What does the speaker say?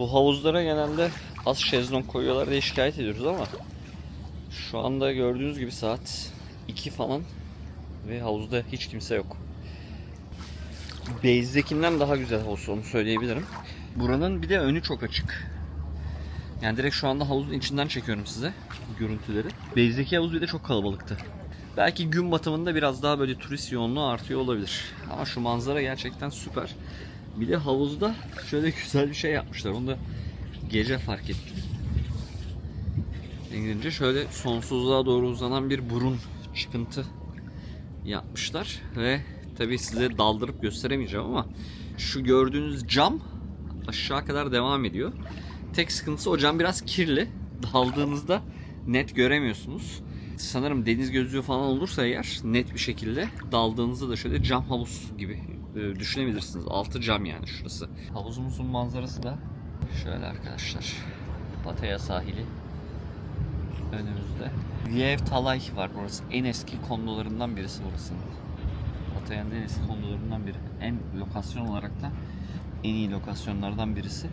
Bu havuzlara genelde az şezlong koyuyorlar diye şikayet ediyoruz ama şu anda gördüğünüz gibi saat 2 falan ve havuzda hiç kimse yok. Base'dekinden daha güzel havuz onu söyleyebilirim. Buranın bir de önü çok açık. Yani direkt şu anda havuzun içinden çekiyorum size görüntüleri. Base'deki havuz bir de çok kalabalıktı. Belki gün batımında biraz daha böyle turist yoğunluğu artıyor olabilir. Ama şu manzara gerçekten süper. Bir de havuzda şöyle güzel bir şey yapmışlar. Onu da gece fark ettim. İngilizce şöyle sonsuzluğa doğru uzanan bir burun çıkıntı yapmışlar ve tabii size daldırıp gösteremeyeceğim ama şu gördüğünüz cam aşağı kadar devam ediyor. Tek sıkıntısı o cam biraz kirli. Daldığınızda net göremiyorsunuz. Sanırım deniz gözlüğü falan olursa eğer net bir şekilde daldığınızda da şöyle cam havuz gibi e, düşünebilirsiniz. Altı cam yani şurası. Havuzumuzun manzarası da şöyle arkadaşlar. Pattaya sahili önümüzde. Liev Talay var burası. En eski kondolarından birisi burasının. Pattaya'nın en eski kondolarından biri. En lokasyon olarak da en iyi lokasyonlardan birisi.